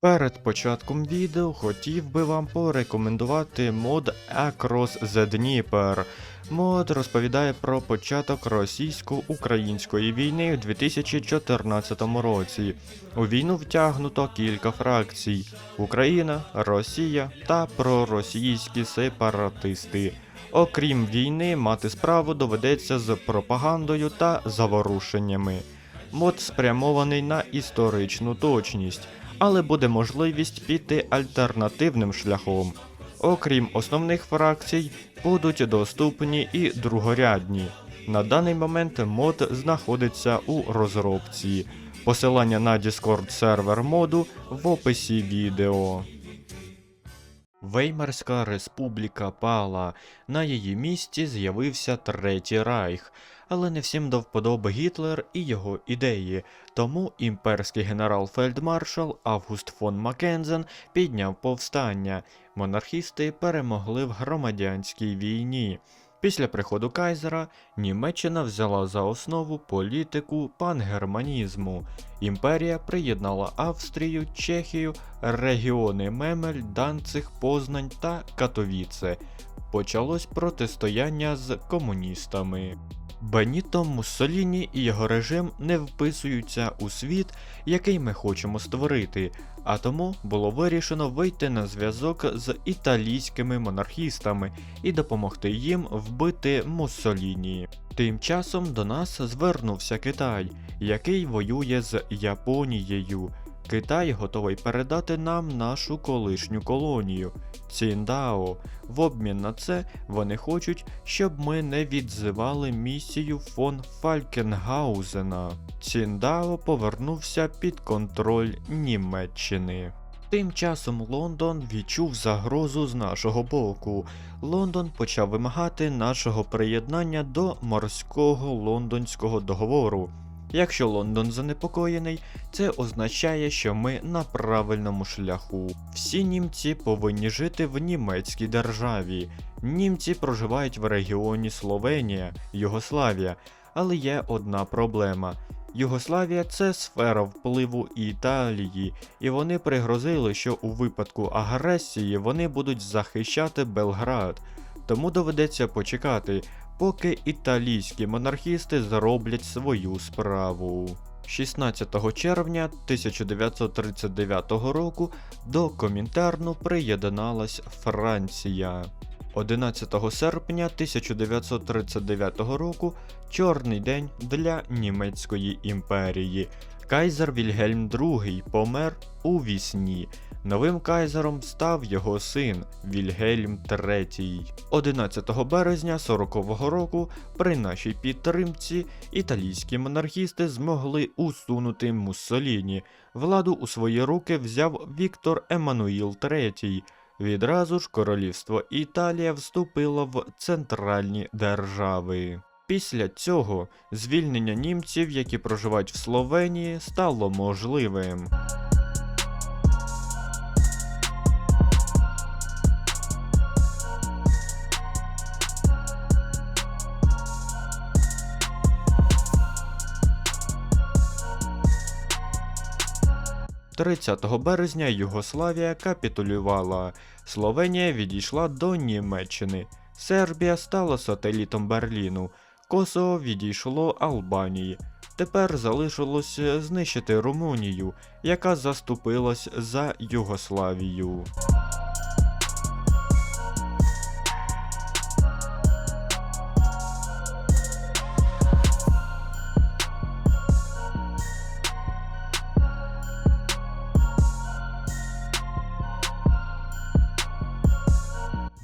Перед початком відео хотів би вам порекомендувати мод Across the Dnieper. Мод розповідає про початок російсько-української війни у 2014 році. У війну втягнуто кілька фракцій: Україна, Росія та проросійські сепаратисти. Окрім війни, мати справу доведеться з пропагандою та заворушеннями. Мод спрямований на історичну точність, але буде можливість піти альтернативним шляхом. Окрім основних фракцій, будуть доступні і другорядні. На даний момент мод знаходиться у розробці. Посилання на Discord сервер моду в описі відео. Веймарська республіка пала. На її місці з'явився Третій Райх, але не всім до вподоби Гітлер і його ідеї. Тому імперський генерал-фельдмаршал Август фон Маккензен підняв повстання. Монархісти перемогли в громадянській війні. Після приходу Кайзера Німеччина взяла за основу політику пангерманізму. Імперія приєднала Австрію, Чехію, регіони Мемель, Данциг, Познань та Катовіце. Почалось протистояння з комуністами. Беніто Муссоліні і його режим не вписуються у світ, який ми хочемо створити, а тому було вирішено вийти на зв'язок з італійськими монархістами і допомогти їм вбити Муссоліні. Тим часом до нас звернувся Китай, який воює з Японією. Китай готовий передати нам нашу колишню колонію Ціндао. В обмін на це вони хочуть, щоб ми не відзивали місію фон Фалькенгаузена. Ціндао повернувся під контроль Німеччини. Тим часом Лондон відчув загрозу з нашого боку. Лондон почав вимагати нашого приєднання до морського лондонського договору. Якщо Лондон занепокоєний, це означає, що ми на правильному шляху. Всі німці повинні жити в німецькій державі. Німці проживають в регіоні Словенія, Югославія, але є одна проблема. Югославія це сфера впливу Італії, і вони пригрозили, що у випадку агресії вони будуть захищати Белград. Тому доведеться почекати, поки італійські монархісти зроблять свою справу. 16 червня 1939 року до Комінтерну приєдналась Франція. 11 серпня 1939 року чорний день для Німецької імперії. Кайзер Вільгельм II помер у вісні. Новим кайзером став його син Вільгельм III. 11 березня 40-го року при нашій підтримці італійські монархісти змогли усунути Муссоліні. Владу у свої руки взяв Віктор Еммануїл III. Відразу ж королівство Італія вступило в центральні держави. Після цього звільнення німців, які проживають в Словенії, стало можливим. – 30 березня Югославія капітулювала. Словенія відійшла до Німеччини. Сербія стала сателітом Берліну. Косово відійшло Албанії. Тепер залишилось знищити Румунію, яка заступилась за Югославію. –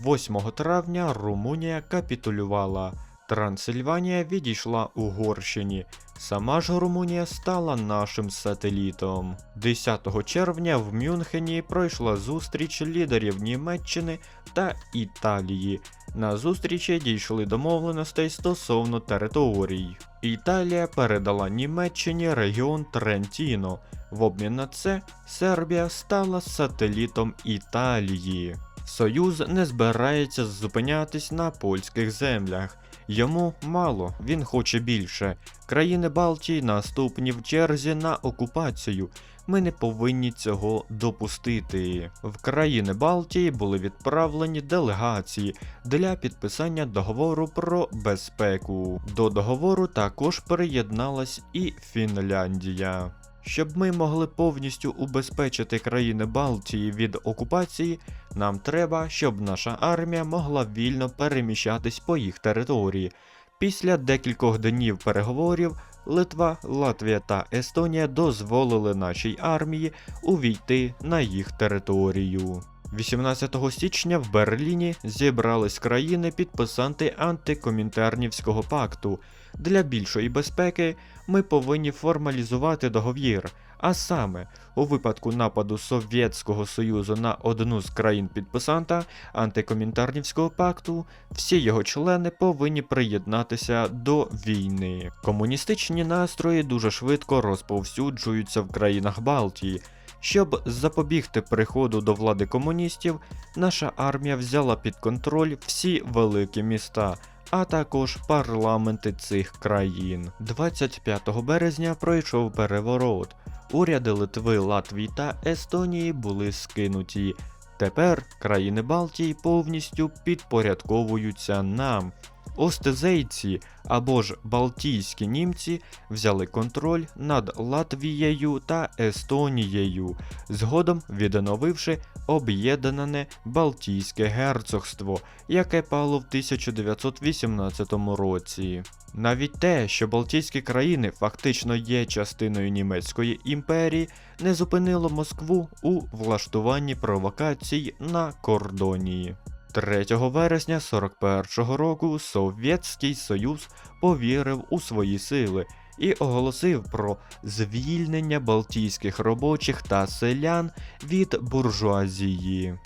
8 травня Румунія капітулювала. Трансильванія відійшла Угорщині. Сама ж Румунія стала нашим сателітом. 10 червня в Мюнхені пройшла зустріч лідерів Німеччини та Італії. На зустрічі дійшли домовленостей стосовно територій. Італія передала Німеччині регіон Трентіно. В обмін на це Сербія стала сателітом Італії. Союз не збирається зупинятись на польських землях. Йому мало, він хоче більше. Країни Балтії наступні в черзі на окупацію. Ми не повинні цього допустити. В країни Балтії були відправлені делегації для підписання договору про безпеку. До договору також приєдналась і Фінляндія. Щоб ми могли повністю убезпечити країни Балтії від окупації, нам треба, щоб наша армія могла вільно переміщатись по їх території. Після декількох днів переговорів Литва, Латвія та Естонія дозволили нашій армії увійти на їх територію. 18 січня в Берліні зібрались країни-підписанти антикомінтернівського пакту. Для більшої безпеки ми повинні формалізувати договір. А саме, у випадку нападу Совєтського Союзу на одну з країн підписанта антикомінтернівського пакту, всі його члени повинні приєднатися до війни. Комуністичні настрої дуже швидко розповсюджуються в країнах Балтії. Щоб запобігти приходу до влади комуністів, наша армія взяла під контроль всі великі міста, а також парламенти цих країн. 25 березня пройшов переворот. Уряди Литви, Латвії та Естонії були скинуті. Тепер країни Балтії повністю підпорядковуються нам. Остезейці або ж Балтійські німці взяли контроль над Латвією та Естонією, згодом відновивши об'єднане Балтійське герцогство, яке пало в 1918 році. Навіть те, що Балтійські країни фактично є частиною Німецької імперії, не зупинило Москву у влаштуванні провокацій на кордоні. 3 вересня 41-го року Совєтський Союз повірив у свої сили і оголосив про звільнення балтійських робочих та селян від буржуазії.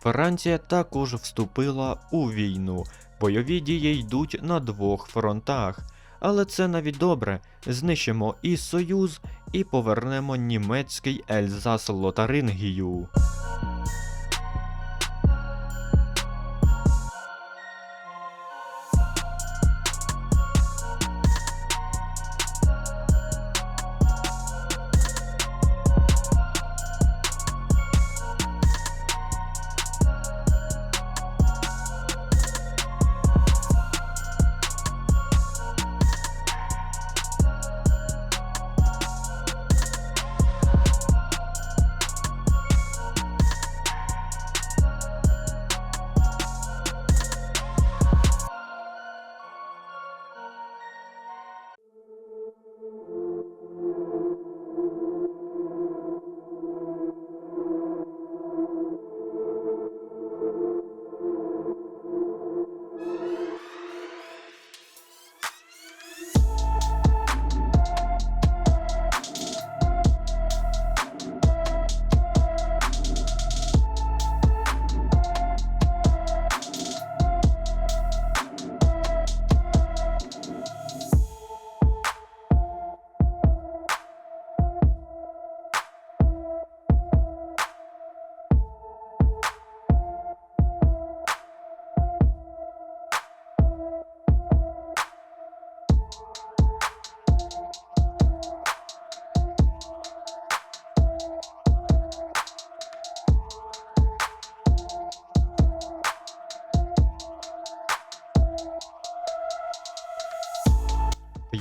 Франція також вступила у війну. Бойові дії йдуть на двох фронтах. Але це навіть добре. Знищимо і Союз, і повернемо німецький Ельзас Лотарингію. –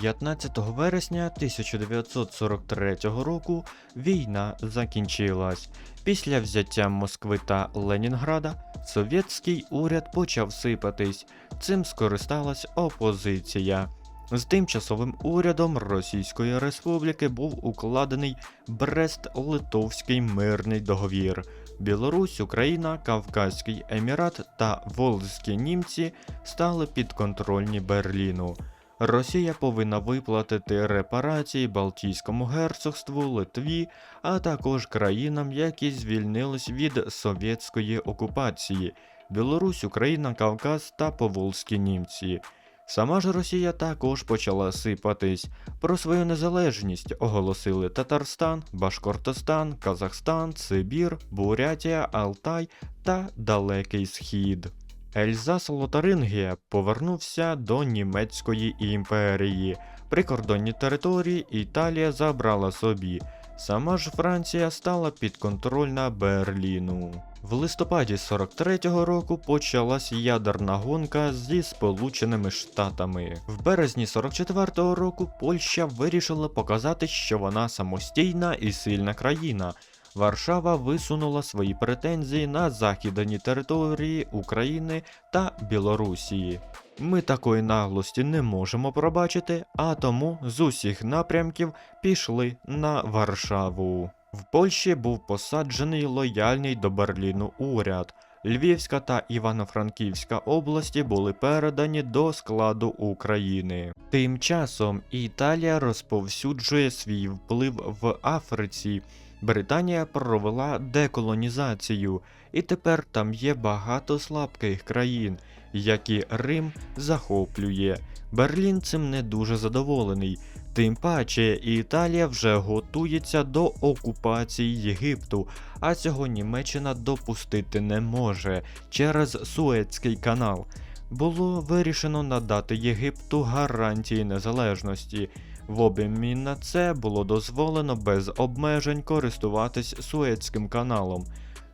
15 вересня 1943 року війна закінчилась. Після взяття Москви та Ленінграда совєтський уряд почав сипатись. Цим скористалась опозиція. З тимчасовим урядом Російської Республіки був укладений Брест-Литовський мирний договір. Білорусь, Україна, Кавказький Емірат та Волзькі німці стали підконтрольні Берліну. Росія повинна виплатити репарації Балтійському герцогству, Литві, а також країнам, які звільнились від совєтської окупації Білорусь, Україна, Кавказ та Поволзькі німці. Сама ж Росія також почала сипатись. Про свою незалежність оголосили Татарстан, Башкортостан, Казахстан, Сибір, Бурятія, Алтай та Далекий Схід. Ельзас Лотарингія повернувся до Німецької імперії. Прикордонні території Італія забрала собі. Сама ж Франція стала підконтрольна Берліну. В листопаді 43-го року почалась ядерна гонка зі Сполученими Штатами. В березні 44-го року Польща вирішила показати, що вона самостійна і сильна країна. Варшава висунула свої претензії на західні території України та Білорусії. Ми такої наглості не можемо пробачити, а тому з усіх напрямків пішли на Варшаву. В Польщі був посаджений лояльний до Берліну уряд. Львівська та Івано-Франківська області були передані до складу України. Тим часом Італія розповсюджує свій вплив в Африці. Британія провела деколонізацію, і тепер там є багато слабких країн, які Рим захоплює. Берлін цим не дуже задоволений. Тим паче Італія вже готується до окупації Єгипту, а цього Німеччина допустити не може через Суецький канал. Було вирішено надати Єгипту гарантії незалежності. В обмін на це було дозволено без обмежень користуватись Суецьким каналом.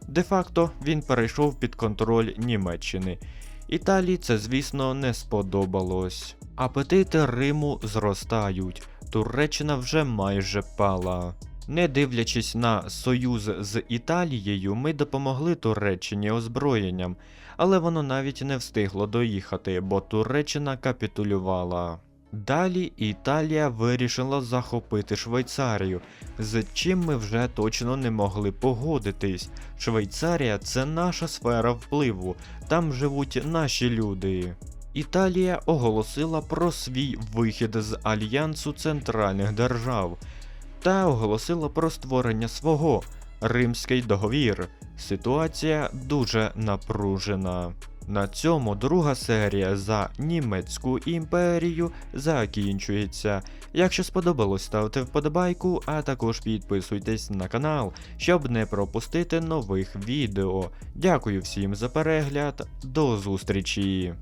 Де-факто він перейшов під контроль Німеччини. Італії це, звісно, не сподобалось. Апетити Риму зростають. Туреччина вже майже пала. Не дивлячись на союз з Італією, ми допомогли Туреччині озброєнням, але воно навіть не встигло доїхати, бо Туреччина капітулювала. Далі Італія вирішила захопити Швейцарію, з чим ми вже точно не могли погодитись. Швейцарія це наша сфера впливу, там живуть наші люди. Італія оголосила про свій вихід з Альянсу центральних держав та оголосила про створення свого Римський договір. Ситуація дуже напружена. На цьому друга серія за німецьку імперію закінчується. Якщо сподобалось, ставте вподобайку, а також підписуйтесь на канал, щоб не пропустити нових відео. Дякую всім за перегляд, до зустрічі!